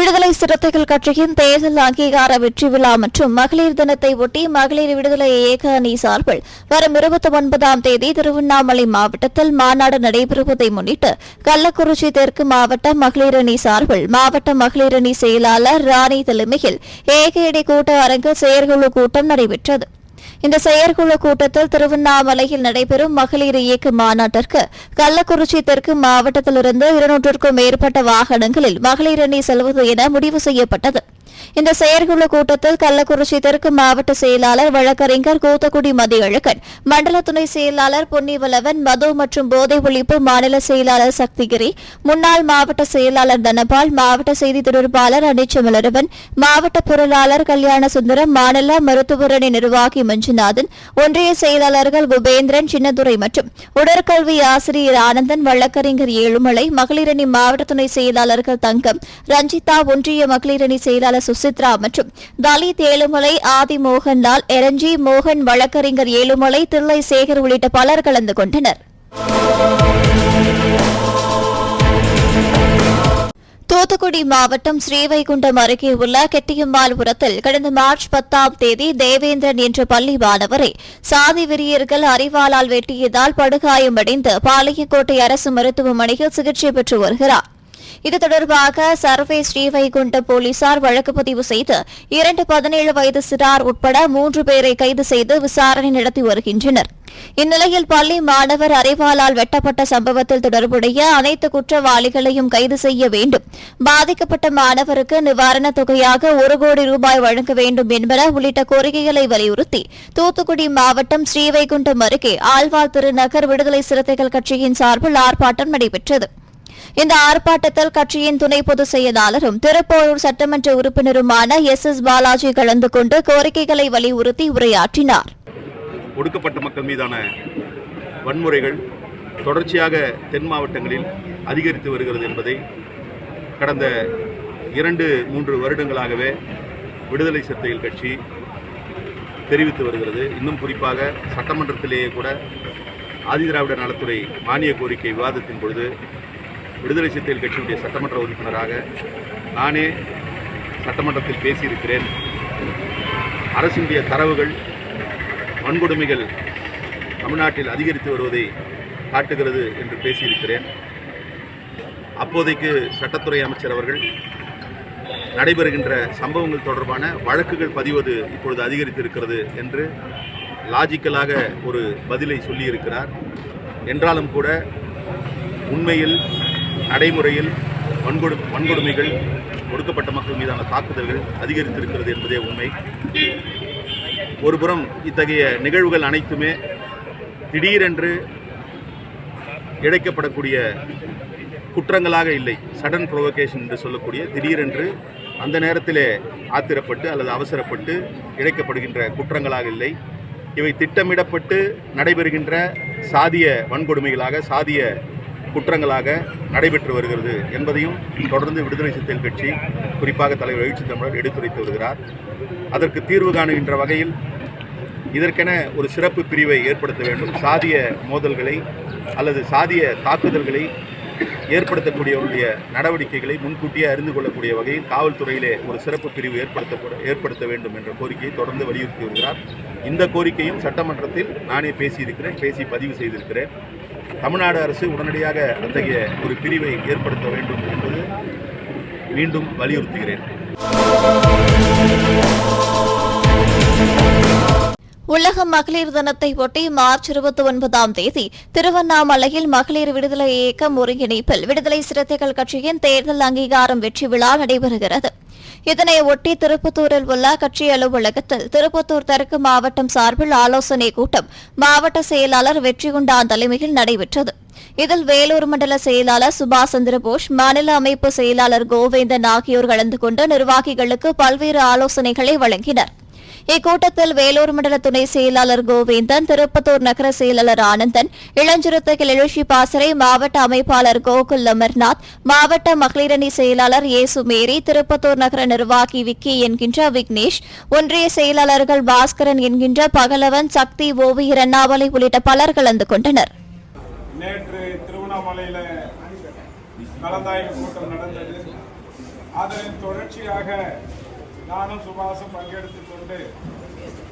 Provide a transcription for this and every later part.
விடுதலை சிறுத்தைகள் கட்சியின் தேர்தல் அங்கீகார வெற்றி விழா மற்றும் மகளிர் தினத்தை ஒட்டி மகளிர் விடுதலை இயக்க அணி சார்பில் வரும் இருபத்தி ஒன்பதாம் தேதி திருவண்ணாமலை மாவட்டத்தில் மாநாடு நடைபெறுவதை முன்னிட்டு கள்ளக்குறிச்சி தெற்கு மாவட்ட மகளிர் அணி சார்பில் மாவட்ட மகளிர் அணி செயலாளர் ராணி தலைமையில் ஏகேடி கூட்ட அரங்கு செயற்குழு கூட்டம் நடைபெற்றது. இந்த செயற்குழு கூட்டத்தில் திருவண்ணாமலையில் நடைபெறும் மகளிர் இயக்க மாநாட்டிற்கு கள்ளக்குறிச்சி தெற்கு மாவட்டத்திலிருந்து இருநூற்றுக்கும் மேற்பட்ட வாகனங்களில் மகளிர் அணி செல்வது என முடிவு செய்யப்பட்டது. இந்த செயற்குழு கூட்டத்தில் கள்ளக்குறிச்சி தெற்கு மாவட்ட செயலாளர் வழக்கறிஞர் கூத்தக்குடி மதியழகன் மண்டல துணை செயலாளர் பொன்னிவலவன் மது மற்றும் போதை ஒழிப்பு மாநில செயலாளர் சக்திகிரி முன்னாள் மாவட்ட செயலாளர் தனபால் மாவட்ட செய்தி தொடர்பாளர் அனிச்சமலரவன் மாவட்ட பொருளாளர் கல்யாண சுந்தரம் மாநில மருத்துவரணி நிர்வாகி மஞ்சுநாதன் ஒன்றிய செயலாளர்கள் குபேந்திரன் சின்னதுரை மற்றும் உடற்கல்வி ஆசிரியர் ஆனந்தன் வழக்கறிஞர் ஏழுமலை மகளிரணி மாவட்ட துணை செயலாளர்கள் தங்கம் ரஞ்சிதா ஒன்றிய மகளிரணி செயலாளர் சுசித்ரா மற்றும் தலித் ஏழுமலை ஆதி மோகன்லால் எரஞ்சி மோகன் வழக்கறிஞர் ஏழுமலை தில்லை சேகர் உள்ளிட்ட பலர் கலந்து கொண்டனர். தூத்துக்குடி மாவட்டம் ஸ்ரீவைகுண்டம் அருகே உள்ள கெட்டியம்மாள்புரத்தில் கடந்த மார்ச் பத்தாம் தேதி தேவேந்திரன் என்ற பள்ளி மாணவரை சாதி வெறியர்கள் அறிவாளால் வெட்டியதால் படுகாயமடைந்து பாளையங்கோட்டை அரசு மருத்துவமனையில் சிகிச்சை பெற்று வருகிறார். இது தொடர்பாக சர்வே ஸ்ரீவைகுண்ட போலீசார் வழக்கு பதிவு செய்து இரண்டு பதினேழு வயது சிறார் உட்பட மூன்று பேரை கைது செய்து விசாரணை நடத்தி வருகின்றனர். இந்நிலையில் பள்ளி மாணவர் அறிவாளால் வெட்டப்பட்ட சம்பவத்தில் தொடர்புடைய அனைத்து குற்றவாளிகளையும் கைது செய்ய வேண்டும். பாதிக்கப்பட்ட மாணவருக்கு நிவாரணத் தொகையாக ஒரு கோடி ரூபாய் வழங்க வேண்டும் என்பன உள்ளிட்ட கோரிக்கைகளை வலியுறுத்தி தூத்துக்குடி மாவட்டம் ஸ்ரீவைகுண்டம் அருகே ஆழ்வார் திருநகர் விடுதலை சிறுத்தைகள் கட்சியின் சார்பில் ஆர்ப்பாட்டம் நடைபெற்றது. இந்த ஆர்ப்பாட்டத்தில் கட்சியின் துணை பொதுச் செயலாளரும் திருப்போரூர் சட்டமன்ற உறுப்பினருமான எஸ். எஸ். பாலாஜி கலந்து கொண்டு கோரிக்கைகளை வலியுறுத்தி உரையாற்றினார். ஒடுக்கப்பட்ட மக்கள் மீதான வன்முறைகள் தொடர்ச்சியாக தென் மாவட்டங்களில் அதிகரித்து வருகிறது என்பதை கடந்த இரண்டு மூன்று வருடங்களாகவே விடுதலை சிறுத்தைகள் கட்சி தெரிவித்து வருகிறது. இன்னும் குறிப்பாக சட்டமன்றத்திலேயே கூட ஆதிதிராவிட நலத்துறை மானிய கோரிக்கை விவாதத்தின் பொழுது விடுதலை சிறுத்தைகள் கட்சியுடைய சட்டமன்ற உறுப்பினராக நானே சட்டமன்றத்தில் பேசியிருக்கிறேன். அரசினுடைய தரவுகள் வன்கொடுமைகள் தமிழ்நாட்டில் அதிகரித்து வருவதை காட்டுகிறது என்று பேசியிருக்கிறேன். அப்போதைக்கு சட்டத்துறை அமைச்சர் அவர்கள் நடைபெறுகின்ற சம்பவங்கள் தொடர்பான வழக்குகள் பதிவது இப்பொழுது அதிகரித்திருக்கிறது என்று லாஜிக்கலாக ஒரு பதிலை சொல்லியிருக்கிறார். என்றாலும் கூட உண்மையில் நடைமுறையில் வன்கொடு வன்கொடுமைகள் ஒடுக்கப்பட்ட மக்கள் மீதான தாக்குதல்கள் அதிகரித்திருக்கிறது என்பதே உண்மை. ஒருபுறம் இத்தகைய நிகழ்வுகள் அனைத்துமே திடீரென்று இழைக்கப்படக்கூடிய குற்றங்களாக இல்லை. சடன் ப்ரொவகேஷன் என்று சொல்லக்கூடிய திடீரென்று அந்த நேரத்திலே ஆத்திரப்பட்டு அல்லது அவசரப்பட்டு இழைக்கப்படுகின்ற குற்றங்களாக இல்லை. இவை திட்டமிடப்பட்டு நடைபெறுகின்ற சாதிய வன்கொடுமைகளாக சாதிய குற்றங்களாக நடைபெற்று வருகிறது என்பதையும் தொடர்ந்து விடுதலை சிறுத்தைகள் கட்சி குறிப்பாக தலைவர் எழுச்சி தமிழர் எடுத்துரைத்து வருகிறார். அதற்கு தீர்வு காணுகின்ற வகையில் இதற்கென ஒரு சிறப்பு பிரிவை ஏற்படுத்த வேண்டும். சாதிய மோதல்களை அல்லது சாதிய தாக்குதல்களை ஏற்படுத்தக்கூடியவருடைய நடவடிக்கைகளை முன்கூட்டியே அறிந்து கொள்ளக்கூடிய வகையில் காவல்துறையிலே ஒரு சிறப்பு பிரிவு ஏற்படுத்த ஏற்படுத்த வேண்டும் என்ற கோரிக்கையை தொடர்ந்து வலியுறுத்தி வருகிறார். இந்த கோரிக்கையும் சட்டமன்றத்தில் நானே பேசியிருக்கிறேன் பேசி பதிவு செய்திருக்கிறேன். தமிழ்நாடு அரசு உடனடியாக அத்தகைய ஒரு பிரிவை ஏற்படுத்த வேண்டும் என்பது மீண்டும் வலியுறுத்துகிறேன். உலக மகளிர் தினத்தை ஒட்டி மார்ச் இருபத்தி ஒன்பதாம் தேதி திருவண்ணாமலையில் மகளிர் விடுதலை இயக்கம் ஒருங்கிணைப்பில் விடுதலை சிறுத்தைகள் கட்சியின் தேர்தல் அங்கீகாரம் வெற்றி விழா நடைபெறுகிறது. இதனை ஒட்டி திருப்பத்தூரில் உள்ள கட்சி அலுவலகத்தில் திருப்பத்தூர் தெற்கு மாவட்டம் சார்பில் ஆலோசனைக் கூட்டம் மாவட்ட செயலாளர் வெற்றிகுண்டான் தலைமையில் நடைபெற்றது. இதில் வேலூர் மண்டல செயலாளர் சுபாஷ் சந்திரபோஸ் மாநில அமைப்பு செயலாளர் கோவேந்தன் ஆகியோர் கலந்து கொண்டு நிர்வாகிகளுக்கு பல்வேறு ஆலோசனைகளை வழங்கினர். இக்கூட்டத்தில் வேலூர் மண்டல துணை செயலாளர் கோவிந்தன் திருப்பத்தூர் நகர செயலாளர் ஆனந்தன் இளஞ்சிறுத்தை எழுச்சி பாசறை மாவட்ட அமைப்பாளர் கோகுல் அமர்நாத் மாவட்ட மகளிரணி செயலாளர் ஏசு மேரி திருப்பத்தூர் நகர நிர்வாகி விக்கி என்கின்ற விக்னேஷ் ஒன்றிய செயலாளர்கள் பாஸ்கரன் என்கின்ற பகலவன் சக்தி ஓவி அண்ணாமலை உள்ளிட்ட பலர் கலந்து கொண்டனர். நேற்று கலந்தாய்வு கூட்டம் நடந்தது. அதன் தொடர்ச்சியாக நானும் சுபாஷும் பங்கெடுத்துக் கொண்டு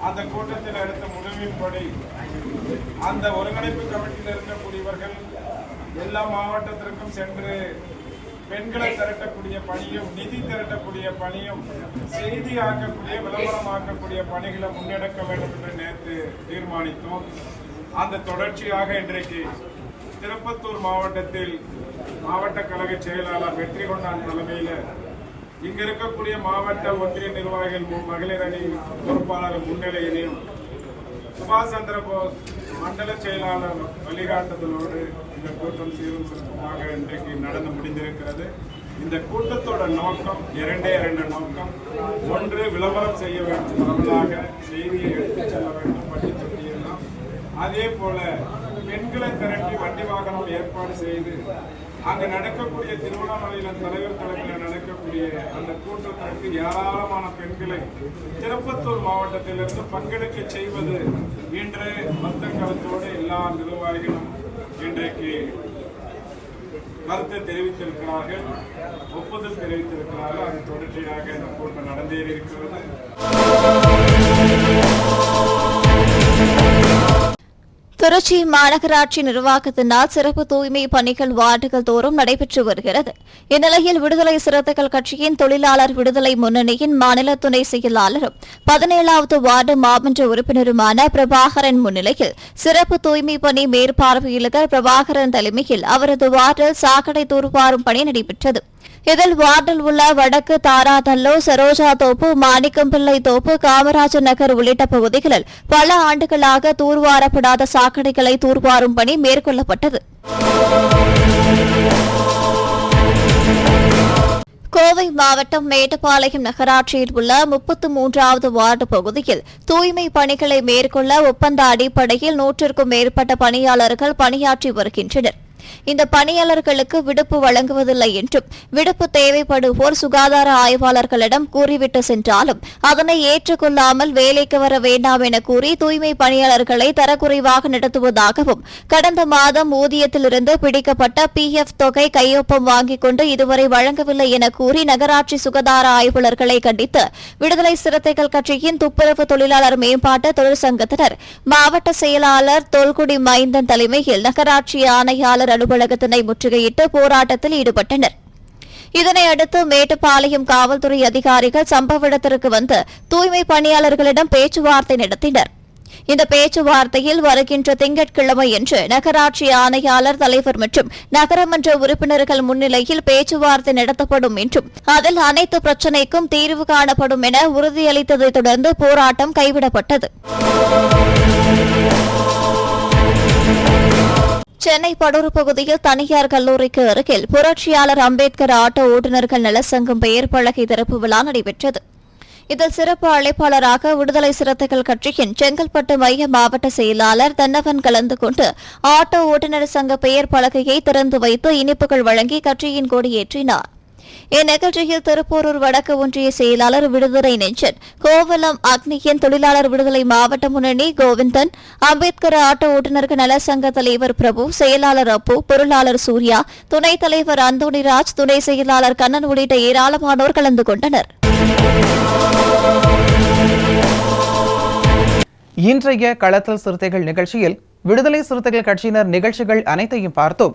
அந்த கூட்டத்தில் எடுத்த முடிவின்படி அந்த ஒருங்கிணைப்பு கமிட்டியில் இருக்கக்கூடியவர்கள் எல்லா மாவட்டத்திற்கும் சென்று பெண்களை திரட்டக்கூடிய பணியும் நிதி திரட்டக்கூடிய பணியும் செய்தி ஆக்கக்கூடிய விளம்பரமாக்கக்கூடிய பணிகளை முன்னெடுக்க வேண்டும் என்று நேற்று தீர்மானித்தோம். அந்த தொடர்ச்சியாக இன்றைக்கு திருப்பத்தூர் மாவட்டத்தில் மாவட்ட கழக செயலாளர் வெற்றி கொண்டான் தலைமையில் இங்க இருக்கக்கூடிய மாவட்ட ஒன்றிய நிர்வாகிகள் மகளிர் அணி பொறுப்பாளர் முன்னிலையிலும் சுபாஷ் சந்திர போஸ் மண்டல செயலாளர் வழிகாட்டுதலோடு இந்த கூட்டம் சீரும் சிறப்புமாக இன்றைக்கு நடந்து முடிந்திருக்கிறது. இந்த கூட்டத்தோட நோக்கம் இரண்டே இரண்டு நோக்கம். ஒன்று விளம்பரம் செய்ய வேண்டும். பரவலாக செய்தியை எடுத்துச் செல்ல வேண்டும். பட்டி தொட்டியெல்லாம். அதே போல பெண்களை திரட்டி வண்டி வாகனம் ஏற்பாடு செய்து அங்கு நடக்கக்கூடிய திருவண்ணாமலையில தலைவர் தலைமையில் நடக்கக்கூடிய அந்த கூட்டத்திற்கு ஏராளமான பெண்களை திருப்பத்தூர் மாவட்டத்திலிருந்து பங்கெடுக்க செய்வது இன்று மொத்த கருத்தோடு எல்லா நிர்வாகிகளும் இன்றைக்கு கருத்தை தெரிவித்திருக்கிறார்கள் ஒப்புதல் தெரிவித்திருக்கிறார்கள். அது தொடர்ச்சியாக இந்த கூட்டம் நடந்தே இருக்கிறது திருச்சி மாநகராட்சி நிர்வாகத்தினால் சிறப்பு தூய்மை பணிகள் வார்டுகள் தோறும் நடைபெற்று வருகிறது. இந்நிலையில் விடுதலை சிறுத்தைகள் கட்சியின் தொழிலாளர் விடுதலை முன்னணியின் மாநில துணை செயலாளரும் பதினேழாவது வார்டு மாமன்ற உறுப்பினருமான பிரபாகரன் முன்னிலையில் சிறப்பு தூய்மை பணி மேற்பார்வையாளர் பிரபாகரன் தலைமையில் அவரது வார்டில் சாக்கடை தூர்வாரும் பணி நடைபெற்றது. இதில் வார்டில் உள்ள வடக்கு தாராதல்லோ சரோஜா தோப்பு மாணிக்கம்பிள்ளை தோப்பு காமராஜர் நகர் உள்ளிட்ட பகுதிகளில் பல ஆண்டுகளாக தூர்வாரப்படாத சாக்கடைகளை தூர்வாரும் பணி மேற்கொள்ளப்பட்டது. கோவை மாவட்டம் மேட்டுப்பாளையம் நகராட்சியில் உள்ள முப்பத்து மூன்றாவது வார்டு பகுதியில் தூய்மை பணிகளை மேற்கொள்ள ஒப்பந்த அடிப்படையில் நூற்றுக்கும் மேற்பட்ட பணியாளர்கள் பணியாற்றி வருகின்றனர். இந்த பணியாளர்களுக்கு விடுப்பு வழங்குவதில்லை என்றும் விடுப்பு தேவைப்படுவோர் சுகாதார ஆய்வாளர்களிடம் கூறிவிட்டு சென்றாலும் அதனை ஏற்றுக்கொள்ளாமல் வேலைக்கு வர வேண்டாம் என கூறி தூய்மை பணியாளர்களை தரக்குறைவாக நடத்துவதாகவும் கடந்த மாதம் ஊதியத்திலிருந்து பிடிக்கப்பட்ட பி எஃப் தொகை கையொப்பம் வாங்கிக் கொண்டு இதுவரை வழங்கவில்லை என கூறி நகராட்சி சுகாதார ஆய்வாளர்களை கண்டித்து விடுதலை சிறுத்தைகள் கட்சியின் துப்புரவு தொழிலாளர் மேம்பாட்டு தொழிற்சங்கத்தினர் மாவட்ட செயலாளர் தொல்குடி மைந்தன் தலைமையில் நகராட்சி ஆணையாளர் அலுவலகத்தினை முற்றுகையிட்டு போராட்டத்தில் ஈடுபட்டனர். இதனை அடுத்து மேட்டுப்பாளையம் காவல்துறை அதிகாரிகள் சம்பவ இடத்திற்கு வந்து தூய்மை பணியாளர்களிடம் பேச்சுவார்த்தை நடத்தினர். இந்த பேச்சுவார்த்தையில் வருகின்ற திங்கட்கிழமை என்று நகராட்சி ஆணையாளர் தலைவர் மற்றும் நகரமன்ற உறுப்பினர்கள் முன்னிலையில் பேச்சுவார்த்தை நடத்தப்படும் என்றும் அதில் அனைத்து பிரச்சினைக்கும் தீர்வு காணப்படும் என உறுதியளித்ததைத் தொடர்ந்து போராட்டம் கைவிடப்பட்டது. சென்னை படூர் பகுதியில் தனியார் கல்லூரிக்கு அருகில் புரட்சியாளர் அம்பேத்கர் ஆட்டோ ஓட்டுநர்கள் நலசங்கம் பெயர் பலகை திறப்பு விழா நடைபெற்றது. இதில் சிறப்பு அழைப்பாளராக விடுதலை சிறுத்தைகள் கட்சியின் செங்கல்பட்டு மைய மாவட்ட செயலாளர் தன்னவன் கலந்து கொண்டு ஆட்டோ ஓட்டுநர் சங்க பெயர் பலகையை திறந்து வைத்து இனிப்புகள் வழங்கி கட்சியின் கொடியேற்றினார். இந்நிகழ்ச்சியில் திருப்போரூர் வடக்கு ஒன்றிய செயலாளர் விடுதலை நெஞ்சன் கோவலம் அக்னியின் தொழிலாளர் விடுதலை மாவட்ட முன்னணி கோவிந்தன் அம்பேத்கர் ஆட்டோ ஓட்டுநர்கள் நல சங்க தலைவர் பிரபு செயலாளர் அப்பு பொருளாளர் சூர்யா துணைத் தலைவர் அந்தோணிராஜ் துணை செயலாளர் கண்ணன் உள்ளிட்ட ஏராளமானோர் கலந்து கொண்டனர். இன்றைய களத்தல் சிறுத்தைகள் நிகழ்ச்சியில் விடுதலை சிறுத்தைகள் கட்சியினர் நிகழ்ச்சிகள் அனைத்தையும் பார்த்தோம்.